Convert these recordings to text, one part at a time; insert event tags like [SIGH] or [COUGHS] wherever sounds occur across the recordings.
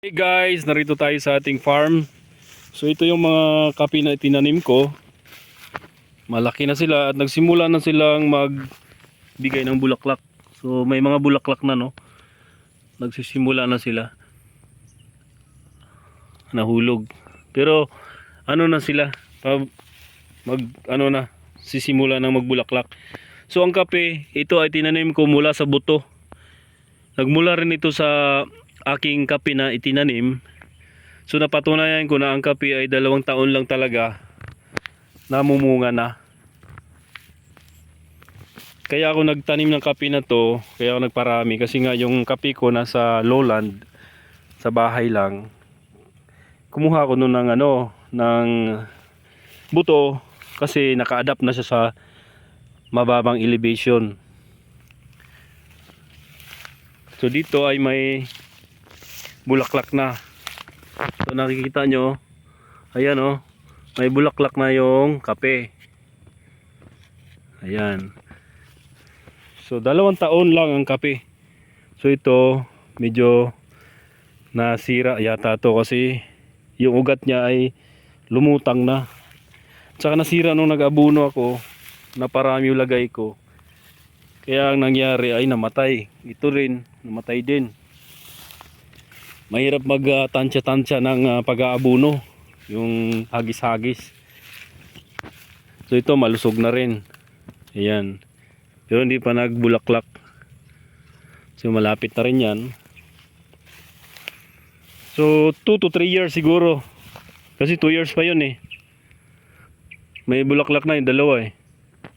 Hey guys, narito tayo sa ating farm. So ito yung mga kapi na itinanim ko. Malaki na sila at nagsimula na silang magbigay ng bulaklak. So may mga bulaklak na no. Nagsisimula na sila. Nahulog. Pero ano na sila? Mag ano na sisimula na magbulaklak. So ang kape, ito ay tinanim ko mula sa buto. Nagmula rin ito sa aking kape na itinanim. So napatunayan ko na ang kape ay dalawang taon lang talaga namumunga na. Kaya ako nagtanim ng kape na to, kaya ako nagparami kasi nga yung kape ko nasa lowland sa bahay lang. Kumuha ko noon ng ano, ng buto kasi naka-adapt na siya sa mababang elevation. So dito ay may bulaklak na. So nakikita nyo, ayan oh, may bulaklak na yung kape. Ayan. So dalawang taon lang ang kape. So ito medyo nasira yata to kasi yung ugat niya ay lumutang na. Tsaka nasira nung nag-abuno ako, naparami yung lagay ko. Kaya ang nangyari ay namatay. Ito rin, namatay din. Mahirap mag-tansya-tansya ng ah, pag-aabuno. Yung hagis-hagis. So ito malusog na rin. Ayan. Pero hindi pa nagbulaklak. So malapit na rin yan. So 2 to 3 years siguro. Kasi 2 years pa yun eh. May bulaklak na yung dalawa eh.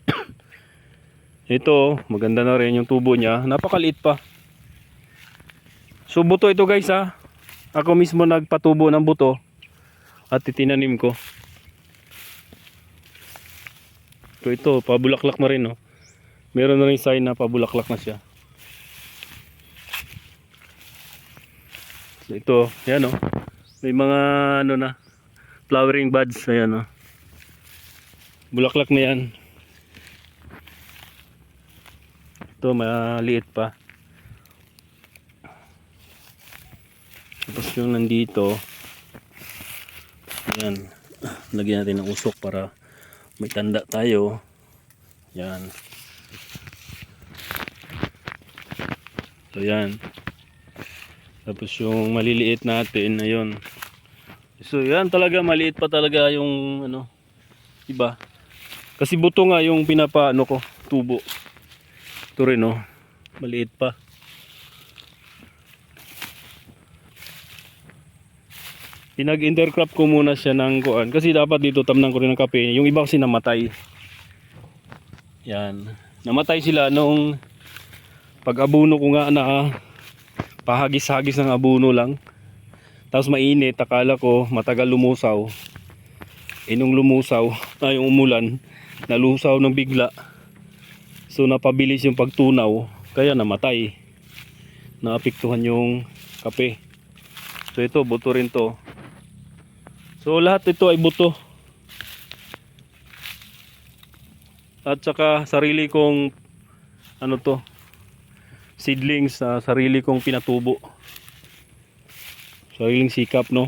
[COUGHS] Ito, maganda na rin yung tubo niya. Napakaliit pa. So buto ito guys ha. Ako mismo nagpatubo ng buto at itinanim ko. So ito, pabulaklak na rin no. Meron na rin sign na pabulaklak na siya. So ito, yan oh. May mga ano na flowering buds ayan oh. Bulaklak na yan. Ito maliit pa. Tapos yung nandito, yan, lagyan natin ng usok para may tanda tayo. Yan. So yan. Tapos yung maliliit natin, ayun. So yan talaga, maliit pa talaga yung ano, iba. Kasi buto nga yung pinapaano ko, tubo. Ito rin oh, maliit pa. Pinag-intercrop ko muna siya ng kuan kasi dapat dito tamnan ko rin ng kape. Yung iba kasi namatay. Yan. Namatay sila noong pag-abuno ko nga na pahagis-hagis ng abuno lang. Tapos mainit, akala ko matagal lumusaw. Eh nung lumusaw, ay yung umulan, nalusaw ng bigla. So napabilis yung pagtunaw, kaya namatay. Naapektuhan yung kape. So ito, buto rin to. So lahat ito ay buto. At saka sarili kong ano to seedlings na sarili kong pinatubo. Sariling sikap no.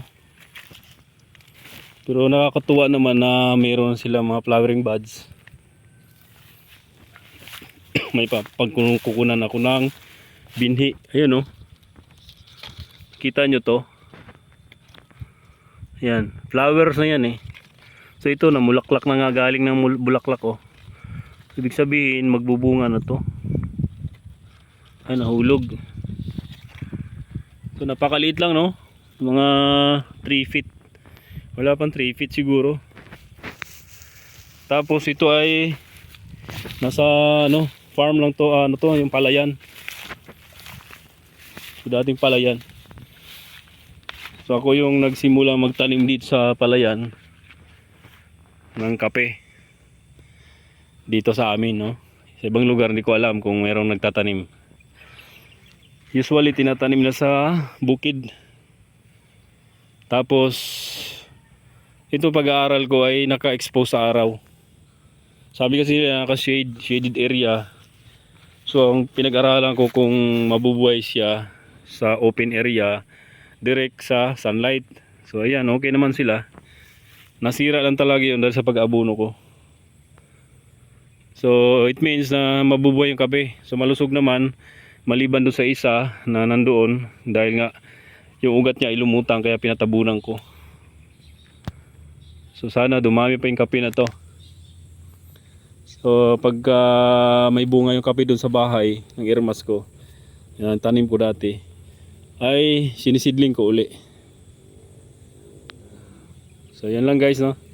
Pero nakakatuwa naman na mayroon sila mga flowering buds. [CLEARS THROAT] May pa pagkukunan ako ng binhi. Ayun oh. Kita nyo to. Yan, flowers na yan eh. So ito namulaklak na nga galing ng bulaklak oh. Ibig sabihin magbubunga na to. Ay nahulog. So napakaliit lang no. Mga 3 feet. Wala pang 3 feet siguro. Tapos ito ay nasa ano, farm lang to, ano to, yung palayan. So dating palayan. So ako yung nagsimula magtanim dito sa palayan ng kape. Dito sa amin, no. Sa ibang lugar hindi ko alam kung mayroong nagtatanim. Usually tinatanim na sa bukid. Tapos ito pag-aaral ko ay naka-expose sa araw. Sabi kasi naka-shade, shaded area. So ang pinag-aralan ko kung mabubuhay siya sa open area direct sa sunlight. So ayan, okay naman sila. Nasira lang talaga yun dahil sa pag-abuno ko. So it means na mabubuhay yung kape. So malusog naman maliban doon sa isa na nandoon dahil nga yung ugat niya ay lumutang kaya pinatabunan ko. So sana dumami pa yung kape na to. So pagka may bunga yung kape doon sa bahay ng irmas ko, yan tanim ko dati, ay sinisidling ko uli. So yan lang guys no.